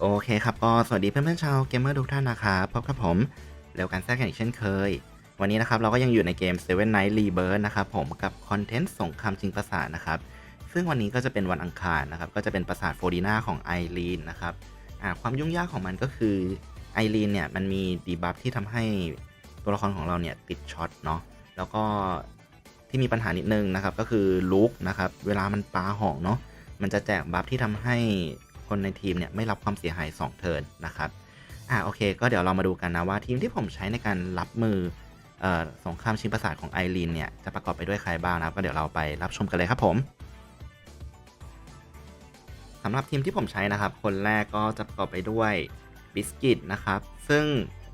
โอเคครับก็สวัสดีเพื่อนๆชาวเกมเมอร์ทุกท่านนะครับพบกับผมเร็วกันแทรกกันอีกเช่นเคย วันนี้นะครับเราก็ยังอยู่ในเกม Seven Night Rebirth นะครับผมกับคอนเทนต์สงครามจริงประสาทนะครับซึ่งวันนี้ก็จะเป็นวันอังคารนะครับก็จะเป็นประสาทโฟดีนาของไอรีนนะครับความยุ่งยากของมันก็คือไอรีนเนี่ยมันมีดีบัฟที่ทำให้ตัวละครของเราเนี่ยติดช็อตเนาะแล้วก็ที่มีปัญหานิดนึงนะครับก็คือลุกนะครับเวลามันปาหอกเนาะมันจะแจกบัฟที่ทำให้ คนในทีมเนี่ยไม่รับความเสียหาย2เทิร์นนะครับอ่าโอเค ก็เดี๋ยวเรามาดูกันนะว่าทีมที่ผมใช้ในการรับมือเอ่อสงครามชิงประสาทของไอรีนเนี่ยจะประกอบไปด้วยใครบ้างนะครับ ก็เดี๋ยวเราไปรับชมกันเลยครับผมสำหรับทีมที่ผมใช้นะครับ คนแรกก็จะประกอบไปด้วยบิสกิตนะครับ ซึ่ง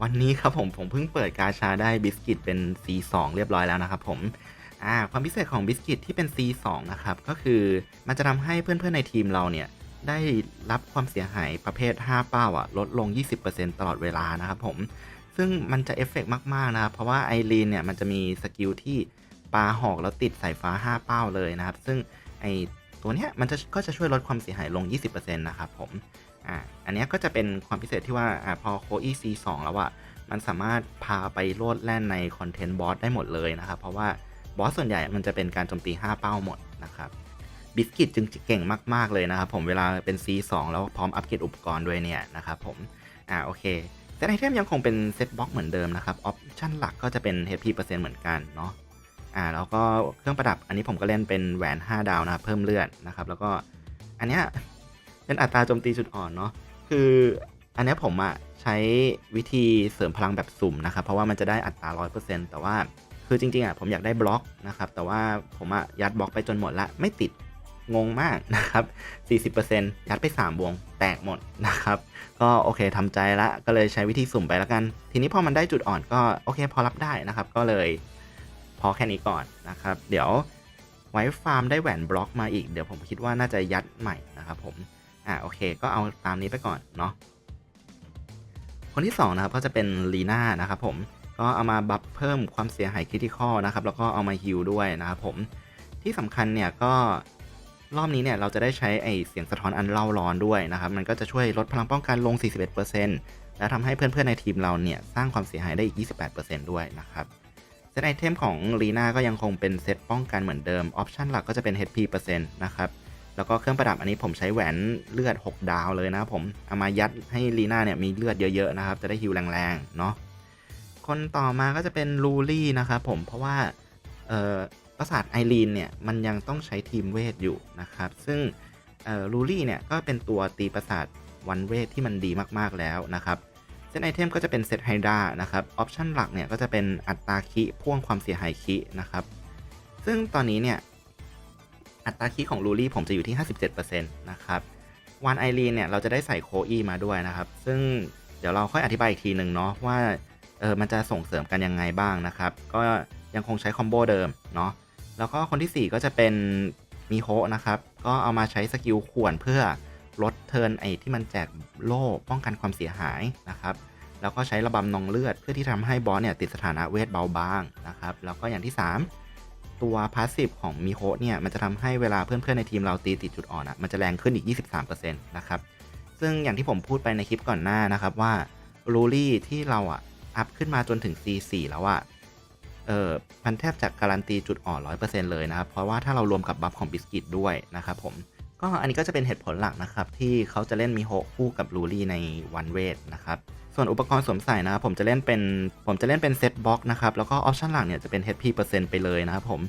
วันนี้ครับผมผมเพิ่งเปิดกาชาได้บิสกิตเป็น C2 เรียบร้อยแล้วนะครับผมอ่าความพิเศษของบิสกิตที่เป็น C2 นะครับก็คือมันจะทำให้เพื่อนๆในทีมเราเนี่ย ได้รับความเสียหายประเภท 5 เป้าอะลดลง 20%ตลอดเวลานะครับผม ซึ่งมันจะเอฟเฟกต์มาก ๆ นะครับ เพราะว่าไอรีนเนี่ยมันจะมีสกิลที่ปาหอกแล้วติดสายฟ้า 5 เป้าเลยนะครับ ซึ่งไอตัวเนี้ยมันจะก็จะช่วยลดความเสียหายลง 20%นะครับผม อ่า อันนี้ก็จะเป็นความพิเศษที่ว่าอ่าพอโคอีซีสองแล้วอะมันสามารถพาไปโลดแล่นในคอนเทนต์บอสได้หมดเลยนะครับ เพราะว่าบอสส่วนใหญ่มันจะเป็นการโจมตี 5 เป้าหมดนะครับ บิสกิตจึงเก่งมาก ๆ เลยนะครับผมเวลาเป็น C2 แล้วพร้อมอัปเกรดอุปกรณ์ด้วยเนี่ยนะครับผม อ่าโอเคเซตไอเทมยังคงเป็นเซตบล็อกเหมือนเดิมนะครับออปชั่นหลักก็จะเป็น HP เปอร์เซ็นต์เหมือนกันเนาะอ่าแล้วก็เครื่องประดับอันนี้ผมก็เล่นเป็นแหวน 5 ดาวนะครับเพิ่มเลือดนะครับแล้วก็อันเนี้ยเป็นอัตราโจมตีจุดอ่อนเนาะคืออันเนี้ยผมอะใช้วิธีเสริมพลังแบบสุ่มนะครับเพราะว่ามันจะได้อัตรา 100%แต่ว่าคือจริงๆอะผมอยากได้บล็อกนะครับแต่ว่าผมอะยัดบล็อกไปจนหมดละไม่ติด งงมากนะครับ 40%ยัดไป 3 วงแตกหมดนะครับ ก็โอเคทำใจละก็เลยใช้วิธีสุ่มไปแล้วกัน ทีนี้พอมันได้จุดอ่อนก็โอเคพอรับได้นะครับ ก็เลยพอแค่นี้ก่อนนะครับ เดี๋ยวไว้ฟาร์มได้แหวนบล็อกมาอีก เดี๋ยวผมคิดว่าน่าจะยัดใหม่นะครับผม อ่าโอเค ก็เอาตามนี้ไปก่อนเนาะ คนที่2นะครับก็จะเป็นลีน่านะครับผม ก็เอามาบัฟเพิ่มความเสียหายคริติคอลนะครับ แล้วก็เอามาฮิลด้วยนะครับผม ที่สำคัญเนี่ยก็ รอบนี้เนี่ยเราจะได้ใช้ไอเสียงสะท้อนอันเล่าร้อนด้วยนะครับ มันก็จะช่วยลดพลังป้องกันลง 41%และทำให้เพื่อนๆในทีมเราเนี่ยสร้างความเสียหายได้อีก 28%ด้วยนะครับเซตไอเทมของลีน่าก็ยังคงเป็นเซตป้องกันเหมือนเดิม ออปชันหลักก็จะเป็น HP เปอร์เซ็นต์นะครับ แล้วก็เครื่องประดับอันนี้ผมใช้แหวนเลือด 6 ดาวเลยนะครับผม เอามายัดให้ลีน่าเนี่ยมีเลือดเยอะๆนะครับ จะได้ฮิวแรงๆ เนาะ คนต่อมาก็จะเป็นลูลี่นะครับผม เพราะว่า เอ่อ ประสาทไอรีนเนี่ยมันยังต้องใช้ทีมเวทอยู่นะครับ ซึ่งลูลี่เนี่ยก็เป็นตัวตีประสาทวันเวทที่มันดีมากๆแล้วนะครับเซตไอเทมก็จะเป็นเซตไฮดรานะครับออปชันหลักเนี่ยก็จะเป็นอัตราคิพ่วงความเสียหายคินะครับซึ่งตอนนี้เนี่ยอัตราคิของลูลี่ผมจะอยู่ที่ 57%นะครับวันไอรีนเนี่ยเราจะได้ใส่โคอีมาด้วยนะครับ ซึ่งเดี๋ยวเราค่อยอธิบายอีกทีหนึ่งเนาะว่าเออมันจะส่งเสริมกันยังไงบ้างนะครับ ก็ยังคงใช้คอมโบเดิมเนาะ แล้วก็คนที่ 4 ก็จะเป็นมีโฮนะครับ ก็เอามาใช้สกิลข่วนเพื่อลดเทิร์นไอที่มันแจกโล่ป้องกันความเสียหายนะครับแล้วก็ใช้ระบำนองเลือดเพื่อที่ทำให้บอสเนี่ยติดสถานะเวทเบาบางนะครับแล้วก็อย่างที่ 3 ตัวพาสซีฟของมิโฮเนี่ยมันจะทำให้เวลาเพื่อนๆในทีมเราตีติดจุดอ่อนอะมันจะแรงขึ้นอีก 23%นะครับซึ่งอย่างที่ผมพูดไปในคลิปก่อนหน้านะครับว่าลูลี่ที่เราอะอัพขึ้นมาจนถึง C4 แล้วอะ เออมันแทบจะการันตีจุดอ่อน100%เปอร์เซ็นต์เลยนะครับ เพราะว่าถ้าเรารวมกับบัฟของบิสกิตด้วยนะครับผม ก็อันนี้ก็จะเป็นเหตุผลหลักนะครับ ที่เขาจะเล่นมิโฮคู่กับลูลี่ในวันเวทนะครับ ส่วนอุปกรณ์สวมใส่นะครับผมจะเล่นเป็นผมจะเล่นเป็นเซตบ็อกนะครับ แล้วก็ออปชั่นหลักเนี่ยจะเป็น HP เปอร์เซ็นต์ไปเลยนะครับผม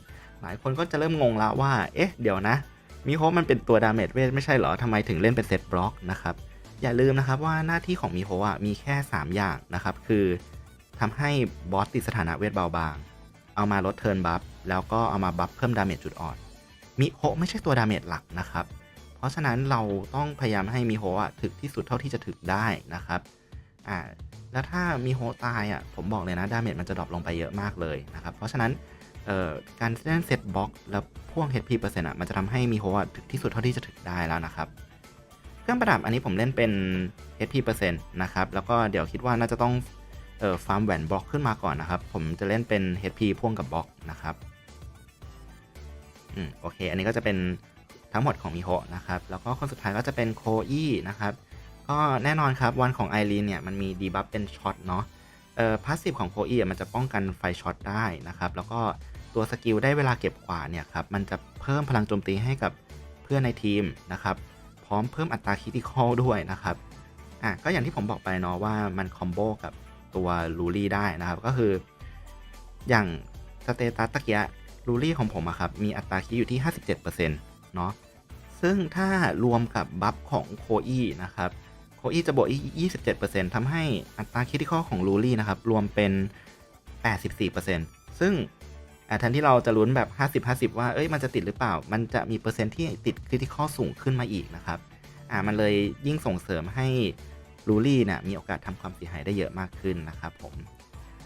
หลายคนก็จะเริ่มงงละว่า เอ๊ะ เดี๋ยวนะ มิโฮมันเป็นตัวดาเมจเวทไม่ใช่เหรอทำไมถึงเล่นเป็นเซตบล็อกนะครับ อย่าลืมนะครับว่าหน้าที่ของมิโฮอะมีแค่ 3 อย่างนะครับ คือ ทำให้บอสติดสถานะเวทเบาบาง เอามาลดเทิร์นบัฟแล้วก็เอามาบัฟเพิ่มดาเมจจุดอ่อน มิโฮไม่ใช่ตัวดาเมจหลักนะครับ เพราะฉะนั้นเราต้องพยายามให้มิโฮอะถึกที่สุดเท่าที่จะถึกได้นะครับ อ่า แล้วถ้ามิโฮตายอะ ผมบอกเลยนะดาเมจมันจะดรอปลงไปเยอะมากเลยนะครับ เพราะฉะนั้นเอ่อการเล่นเซตบล็อกแล้วพ่วง HP เปอร์เซ็นต์อะมันจะทำให้มิโฮอะถึกที่สุดเท่าที่จะถึกได้แล้วนะครับ เครื่องประดับอันนี้ผมเล่นเป็น HP เปอร์เซ็นต์นะครับ แล้วก็เดี๋ยวคิดว่าน่าจะต้อง เอ่อฟาร์มแหวนบล็อกขึ้นมาก่อนนะครับ ผมจะเล่นเป็น HP พ่วงกับบล็อกนะครับอืมโอเค อันนี้ก็จะเป็นทั้งหมดของมิโฮะนะครับ แล้วก็คนสุดท้ายก็จะเป็นโคอีนะครับ ก็แน่นอนครับวันของไอรีนเนี่ยมันมีดีบัฟเป็นช็อตเนาะเอ่อพาสซีฟของโคอีมันจะป้องกันไฟช็อตได้นะครับ แล้วก็ตัวสกิลได้เวลาเก็บขวาเนี่ยครับ มันจะเพิ่มพลังโจมตีให้กับเพื่อนในทีมนะครับ พร้อมเพิ่มอัตราคิติคอลด้วยนะครับ อะก็อย่างที่ผมบอกไปเนาะว่ามันคอมโบกับ ตัวลูรี่ได้นะครับ ก็คือ อย่างสเตตัสตะเกียลูรี่ของผมอะครับ มีอัตราคิดอยู่ที่ 57%เนาะซึ่งถ้ารวมกับบัฟของโคอีนะครับโคอีจะบวกอีก27%ทำให้อัตราคิดที่ข้อของลูรี่นะครับ รวมเป็น 84%ซึ่งแทนที่เราจะลุ้นแบบ 50-50 ว่า เอ้ย มันจะติดหรือเปล่า มันจะมีเปอร์เซ็นต์ที่ติดคริติคอลสูงขึ้นมาอีกนะครับ อ่า มันเลยยิ่งส่งเสริมให้ ลูรี่เนี่ยมีโอกาสทำความเสียหายได้เยอะมากขึ้นนะครับผม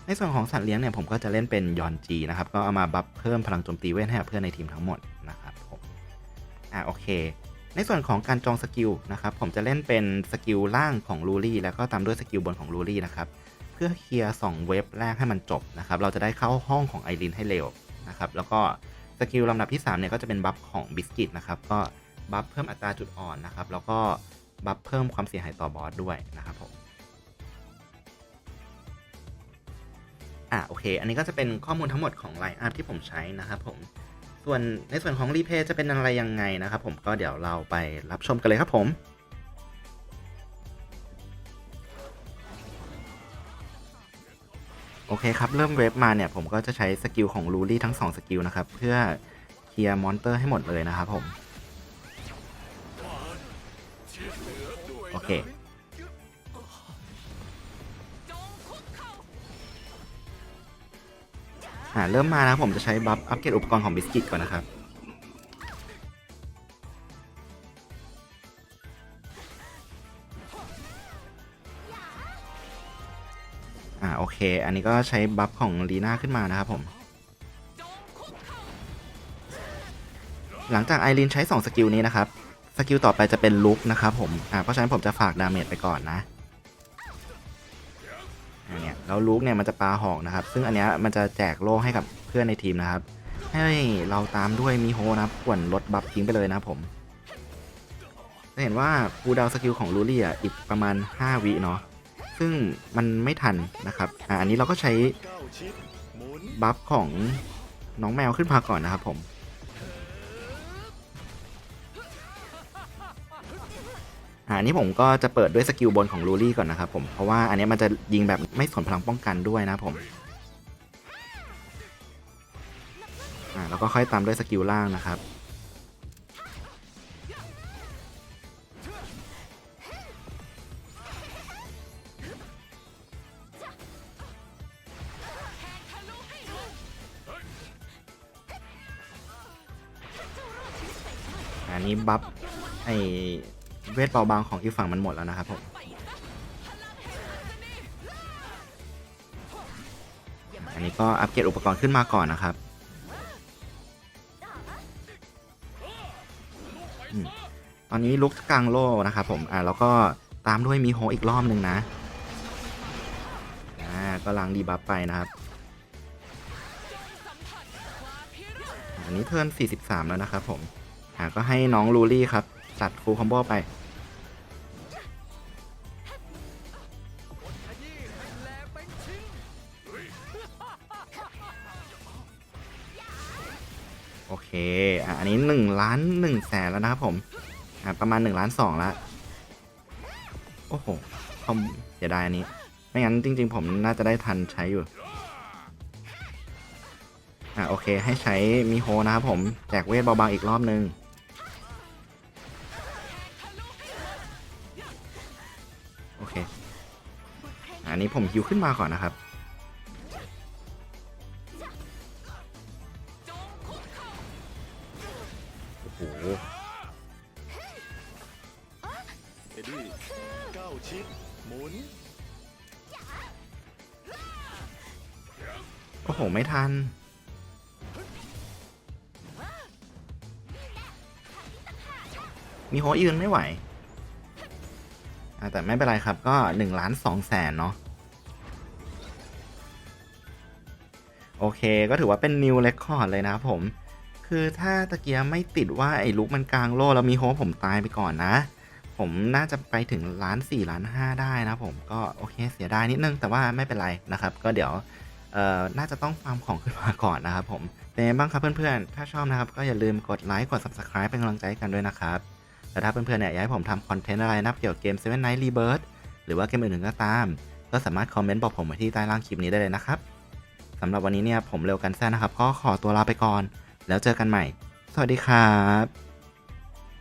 ในส่วนของสัตว์เลี้ยงเนี่ยผมก็จะเล่นเป็นยอนจีนะครับก็เอามาบัฟเพิ่มพลังโจมตีเวทให้กับเพื่อนในทีมทั้งหมดนะครับผมอ่าโอเค ในส่วนของการจองสกิลนะครับผมจะเล่นเป็นสกิลล่างของลูรี่แล้วก็ตามด้วยสกิลบนของลูรี่นะครับเพื่อเคลียร์2เว็บแรกให้มันจบนะครับเราจะได้เข้าห้องของไอรินให้เร็วนะครับแล้วก็สกิลลำดับที่3เนี่ยก็จะเป็นบัฟของบิสกิตนะครับก็บัฟเพิ่มอัตราจุดอ่อนนะครับแล้วก็ บัฟเพิ่มความเสียหายต่อบอสด้วยนะครับผมอะโอเค อันนี้ก็จะเป็นข้อมูลทั้งหมดของไลน์อัพที่ผมใช้นะครับผม ส่วนในส่วนของรีเพย์จะเป็นอะไรยังไงนะครับผมก็เดี๋ยวเราไปรับชมกันเลยครับผมโอเคครับ เริ่มเว็บมาเนี่ย ผมก็จะใช้สกิลของลูรี่ทั้ง 2 สกิลนะครับ เพื่อเคลียร์มอนเตอร์ให้หมดเลยนะครับผม เคอ่าเริ่มมานะผมจะใช้บัฟอัปเกรดอุปกรณ์ของบิสกิตก่อนนะครับอ่าโอเค อันนี้ก็ใช้บัฟของลีน่าขึ้นมานะครับผม หลังจากไอรีนใช้ 2 สกิลนี้นะครับ สกิลต่อไปจะเป็นลุกนะครับผม อ่า เพราะฉะนั้นผมจะฝากดาเมจไปก่อนนะอันเนี้ยแล้วลุกเนี่ยมันจะปาหอกนะครับ ซึ่งอันเนี้ยมันจะแจกโล่ให้กับเพื่อนในทีมนะครับ ให้เราตามด้วยมีโฮนะครับควรลดบัฟทิ้งไปเลยนะผมจะเห็นว่าคูดาวสกิลของลูรี่อะอีกประมาณ 5 วิเนาะ ซึ่งมันไม่ทันนะครับ อ่า อันนี้เราก็ใช้บัฟของน้องแมวขึ้นมาก่อนนะครับผม อ่าอันนี้ผมก็จะเปิดด้วยสกิลบนของลูรี่ก่อนนะครับผม เพราะว่าอันนี้มันจะยิงแบบไม่สนพลังป้องกันด้วยนะผมอ่าแล้วก็ค่อยตามด้วยสกิลล่างนะครับอันนี้บัฟไอ เวทเบาบางของอีกฝั่งมันหมดแล้วนะครับผมอันนี้ก็อัปเกรดอุปกรณ์ขึ้นมาก่อนนะครับตอนนี้ลุกกลางโล่นะครับผมอ่าแล้วก็ตามด้วยมีโฮอีกรอบหนึ่งนะอ่าก็ล้างดีบัฟไปนะครับอันนี้เทิร์น43 แล้วนะครับผมอ่าก็ให้น้องลูรี่ครับจัดฟูลคอมโบไป โอเคอะอันนี้1ล้าน1แสนแล้วนะครับผมอ่าประมาณ1ล้าน2แล้วโอ้โหคอมเสียดายอันนี้ ไม่งั้นจริง ๆ ผมน่าจะได้ทันใช้อยู่อ่าโอเค ให้ใช้มิโฮนะครับผมแจกเวทเบาบางอีกรอบนึงโอเคอันนี้ผมฮิวขึ้นมาก่อนนะครับ ดดี้ก้าชิด หมุน โอ้โห ไม่ทัน มีโฮยืนไม่ไหว แต่ไม่เป็นไรครับก็1ล้าน2แสนเนาะโอเคก็ถือว่าเป็นนิวเรคคอร์ดเลยนะครับผม คือถ้าตะเกียไม่ติดว่าไอ้ลุกมันกลางโล่แล้วมีโฮผมตายไปก่อนนะ ผมน่าจะไปถึงล้าน4ล้าน5ได้นะผมก็โอเคเสียดายนิดนึงแต่ว่าไม่เป็นไรนะครับ ก็เดี๋ยวน่าจะต้องฟาร์มของขึ้นมาก่อนนะครับผมเป็นไงบ้างครับเพื่อนๆ ถ้าชอบนะครับก็อย่าลืมกดไลค์กด subscribe เป็นกำลังใจกันด้วยนะครับแล้วถ้าเพื่อนๆเนี่ยอยากให้ผมทำคอนเทนต์อะไรนะเกี่ยวกับเกม Seven Night Rebirth หรือว่าเกมอื่นๆก็ตาม ก็สามารถคอมเมนต์บอกผมไว้ที่ใต้ล่างคลิปนี้ได้เลยนะครับสำหรับวันนี้เนี่ยผมเร็วกันแซ่นะครับก็ขอตัวลาไปก่อน แล้วเจอกันใหม่ สวัสดีครับ